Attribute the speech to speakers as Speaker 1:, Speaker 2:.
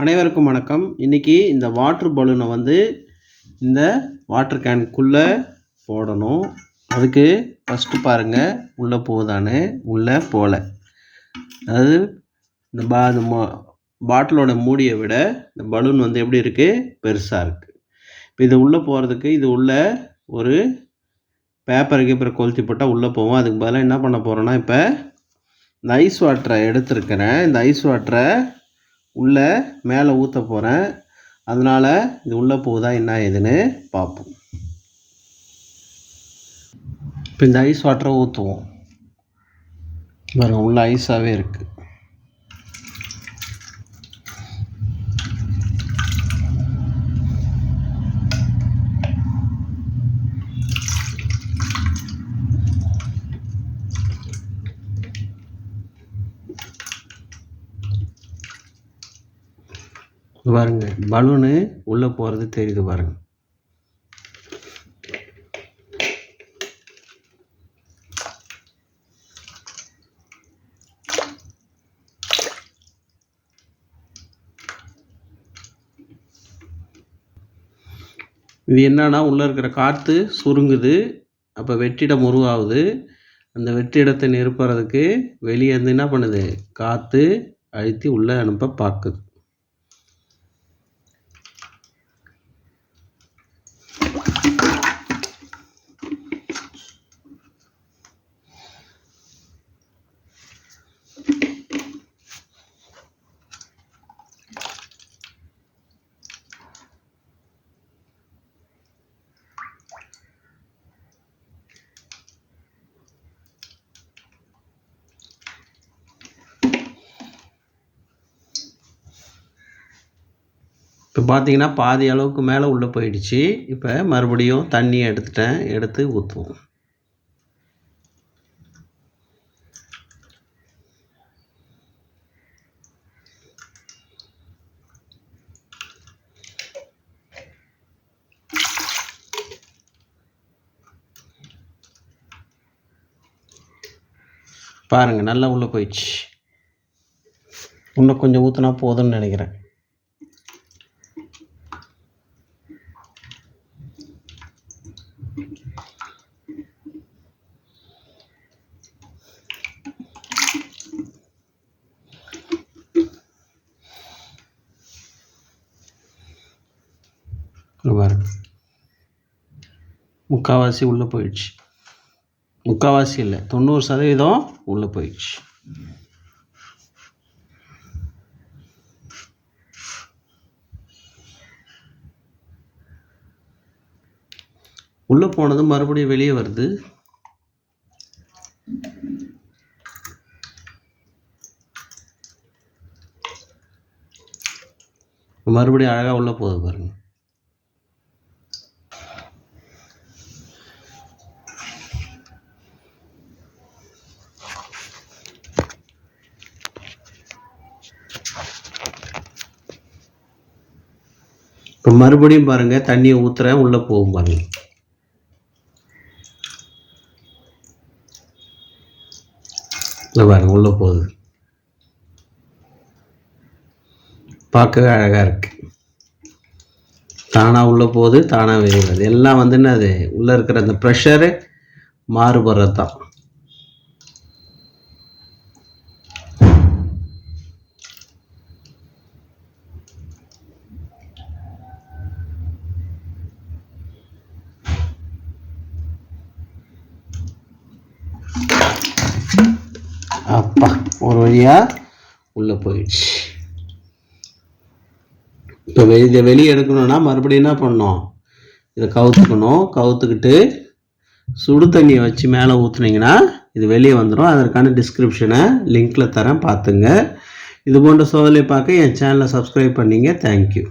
Speaker 1: அனைவருக்கும் வணக்கம். இன்றைக்கி இந்த வாட்ரு பலூனை வந்து இந்த வாட்டர் கேனுக்குள்ளே போடணும். அதுக்கு ஃபஸ்ட்டு பாருங்கள் உள்ளே போகுதான்னு. உள்ளே போகல அதாவது இந்த பா இந்த பாட்டிலோட மூடியை விட இந்த பலூன் வந்து எப்படி இருக்குது பெருசாக இருக்குது இப்போ இது உள்ளே போகிறதுக்கு இது உள்ளே ஒரு பேப்பர் கீப்பர் கொளுத்தி போட்டால் உள்ளே போவோம் அதுக்கு பதிலாக என்ன பண்ண போகிறோன்னா இப்போ இந்த ஐஸ் வாட்டரை எடுத்துருக்கிறேன். இந்த ஐஸ் வாட்டரை உள்ளே மேலே ஊற்ற போகிறேன். அதனால் இது உள்ளே போகுதா என்ன ஏதுன்னு பார்ப்போம். இப்போ இந்த ஐஸ் வாட்டரை ஊற்றுவோம். பாருங்கள் உள்ளே ஐஸாகவே இருக்குது பாருங்க பலூனு உள்ளே போகிறது தெரியுது பாருங்க. இது என்னன்னா உள்ளே இருக்கிற காற்று சுருங்குது அப்போ வெற்றிடம் உருவாகுது. அந்த வெற்றிடத்தை நிரப்புறதுக்கு வெளியே இருந்து என்ன பண்ணுது? காற்று அழுத்தி உள்ளே அனுப்ப பார்க்குது இப்போ பார்த்தீங்கன்னா பாதி அளவுக்கு மேலே உள்ளே போயிடுச்சு. இப்போ மறுபடியும் தண்ணியை எடுத்துட்டேன். எடுத்து ஊற்றுவோம். பாருங்கள் நல்லா உள்ளே போயிடுச்சு. இன்னும் கொஞ்சம் ஊற்றினா போதும்னு நினைக்கிறேன். பாருங்க. முக்கால்வாசி உள்ளே போயிடுச்சு. முக்கால்வாசி இல்லை தொண்ணூறு சதவீதம் உள்ளே போயிடுச்சு. உள்ளே போனது மறுபடியும் வெளியே வருது. மறுபடியும் அழகாக உள்ளே போகுது பாருங்க. இப்போ மறுபடியும் பாருங்க தண்ணியை ஊற்றுறேன் உள்ளே போகும் பாருங்கள் பாருங்க உள்ளே போகுது. பார்க்கவே அழகாக இருக்கு. தானாக உள்ளே போகுது தானாக வெளியே எல்லாம் வந்து என்னது உள்ளே இருக்கிற அந்த ப்ரெஷரு மாறுபடுறது தான் அப்பா ஒரு வழியாக உள்ளே போயிடுச்சு. இப்போ வெளி இதை வெளியே எடுக்கணும்னா மறுபடியும் என்ன பண்ணோம் இதை கவுத்துக்கணும். கவுத்துக்கிட்டு சுடு தண்ணியை வச்சு மேலே ஊற்றுனீங்கன்னா இது வெளியே வந்துடும். அதற்கான டிஸ்கிரிப்ஷனை லிங்க்கில் தரேன். பார்த்துங்க. இது போன்ற சோதனை பார்க்க என் சேனலை சப்ஸ்கிரைப் பண்ணிங்க. தேங்க்யூ